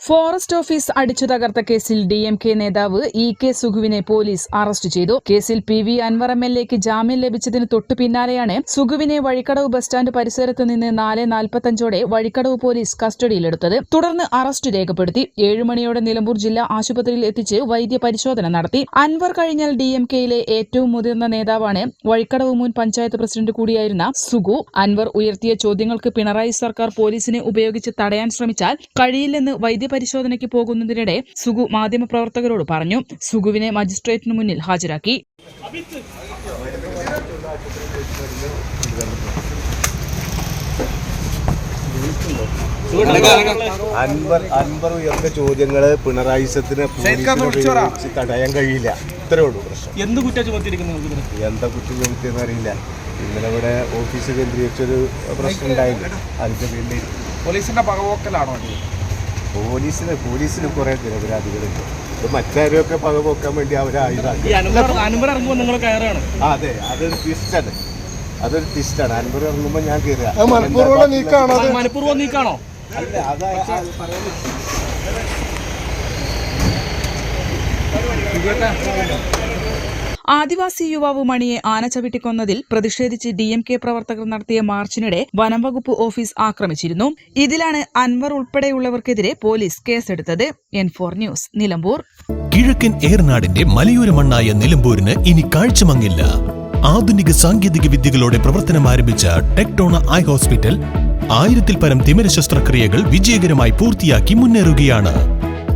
forest office അടിച്ചു തകർത്ത കേസിൽ ഡി എം കെ നേതാവ് ഇ കെ സുഖുവിനെ പോലീസ് അറസ്റ്റ് ചെയ്തു. കേസിൽ P V Anvar M L എക്ക് ജാമ്യം ലഭിച്ചതിന് തൊട്ടു പിന്നാലെയാണ് സുഖുവിനെ വഴിക്കടവ് ബസ് സ്റ്റാൻഡ് പരിസരത്ത് നിന്ന് നാല് നാൽപ്പത്തഞ്ചോടെ വഴിക്കടവ് പോലീസ് കസ്റ്റഡിയിലെടുത്തത്. തുടർന്ന് അറസ്റ്റ് രേഖപ്പെടുത്തി. ഏഴുമണിയോടെ നിലമ്പൂർ ജില്ലാ ആശുപത്രിയിൽ എത്തിച്ച് വൈദ്യ പരിശോധന നടത്തി. അൻവർ കഴിഞ്ഞാൽ ഡി എം കെയിലെ ഏറ്റവും മുതിർന്ന നേതാവാണ് വഴിക്കടവ് മുൻ പഞ്ചായത്ത് പ്രസിഡന്റ് കൂടിയായിരുന്ന സുഗു അൻവർ ഉയർത്തിയ ചോദ്യങ്ങൾക്ക് പിണറായി സർക്കാർ പോലീസിനെ ഉപയോഗിച്ച് തടയാൻ ശ്രമിച്ചാൽ കഴിയില്ലെന്ന് വൈദ്യപരിശോധനയ്ക്ക് പോകുന്നതിനിടെ സുഗു മാധ്യമപ്രവർത്തകരോട് പറഞ്ഞു സുഗുവിനെ മജിസ്ട്രേറ്റിന് മുന്നിൽ ഹാജരാക്കി. അൻവർ അൻവർ ഉയർന്ന ചോദ്യങ്ങൾ പിണറായി സത്തിന് തടയാൻ കഴിയില്ല. ഇത്രേ ഉള്ളൂ പ്രശ്നം. എന്ത് കുറ്റം ചുമത്തിയിരിക്കുന്നു? എന്താ കുറ്റം ചോദിച്ചതെന്ന് അറിയില്ല. ഇന്നലെ ഇവിടെ ഓഫീസ് കേന്ദ്രീകരിച്ചൊരു പ്രശ്നം ഉണ്ടായില്ല. അതിന്റെ പേരിൽ പോലീസിന്റെ പകവോക്കലാണോ? പോലീസിന് പോലീസിന് കുറെ നിരപരാധികളുണ്ട് ഇത് മറ്റാരെയൊക്കെ പകപോക്കാൻ വേണ്ടി അവരെ അതെ അതൊരു ട്വിസ്റ്റാണ് അതൊരു ട്വിസ്റ്റാണ് അൻപർ ഇറങ്ങുമ്പോൾ ഞാൻ കയറുക മനഃപൂർവം നീക്കാണോ അല്ല അതാ ആ, പറയാൻ പറ്റില്ല. ആദിവാസി യുവാവ് മണിയെ ആന ചവിട്ടിക്കൊന്നതിൽ പ്രതിഷേധിച്ച് ഡി എം കെ പ്രവർത്തകർ നടത്തിയ മാർച്ചിനിടെ വനം വകുപ്പ് ഓഫീസ് ആക്രമിച്ചിരുന്നു. ഇതിലാണ് അൻവർ ഉൾപ്പെടെയുള്ളവർക്കെതിരെ പോലീസ് കേസെടുത്തത്. N four news Nilambur. കിഴക്കൻ ഏർനാടിന്റെ മലയോര മണ്ണായ നിലമ്പൂരിന് ഇനി കാഴ്ചമങ്ങില്ല. ആധുനിക സാങ്കേതിക വിദ്യകളോടെ പ്രവർത്തനം ആരംഭിച്ച ടെക്ടോണ ഐ ഹോസ്പിറ്റൽ ആയിരത്തിൽ പരം തിമിര ശസ്ത്രക്രിയകൾ വിജയകരമായി പൂർത്തിയാക്കി മുന്നേറുകയാണ്.